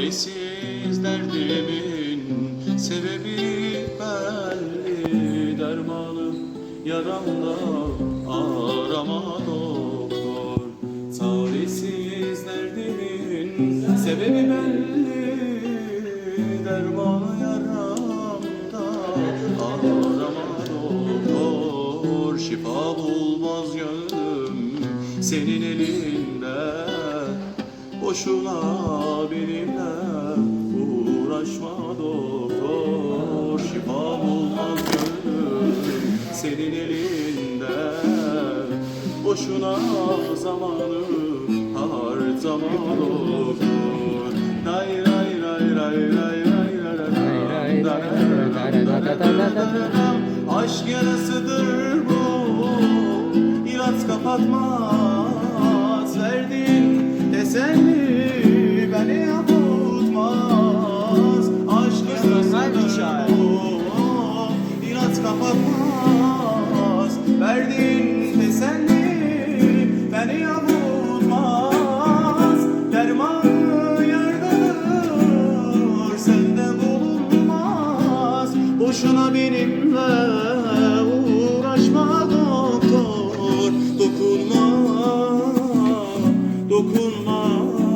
Çaresiz derdimin sebebi belli. Dermanım yaramda arama doktor. Çaresiz derdimin sebebi belli. Dermanı yaramda arama doktor. Şifa bulmaz gönlüm senin elinde boşuna benimle uğraşma doktor Şifa bulmaz gönül senin elinde Boşuna zamanı harcama doktor Day ray ray ray ray ray ray Aşk yarasıdır bu İlaç kapatmaz Teselli beni avutmaz. Aşk yarasıdır bu ilaç kapatmaz. Verdiğin teselli beni avutmaz. Dermanı yargıdır sende bulunmaz. Boşuna benimle bulmaz